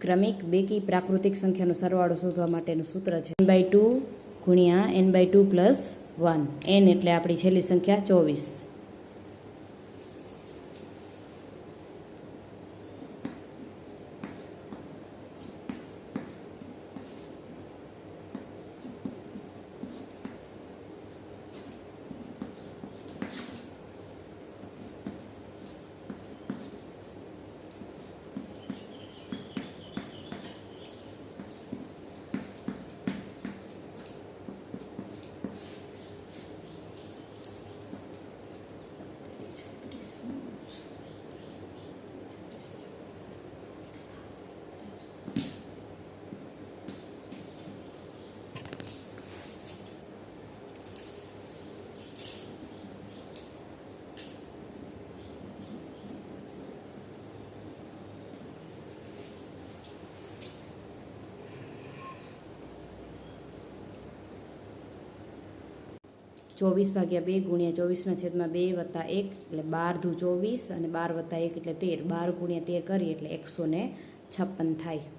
ક્રમિક બેકી પ્રાકૃતિક સંખ્યાનો સરવાળો શોધવા માટેનું સૂત્ર છે. એન બાય ટુ ગુણ્યા N by two plus one N એટલે આપણી છેલ્લી સંખ્યા ચોવીસ. ચોવીસ ભાગ્યા બે ગુણ્યા ચોવીસના છેદમાં બે વત્તા એક, એટલે બાર ધુ ચોવીસ અને બાર વત્તા એક એટલે તેર. બાર ગુણ્યા તેર કરીએ એટલે એકસો છપ્પન થાય.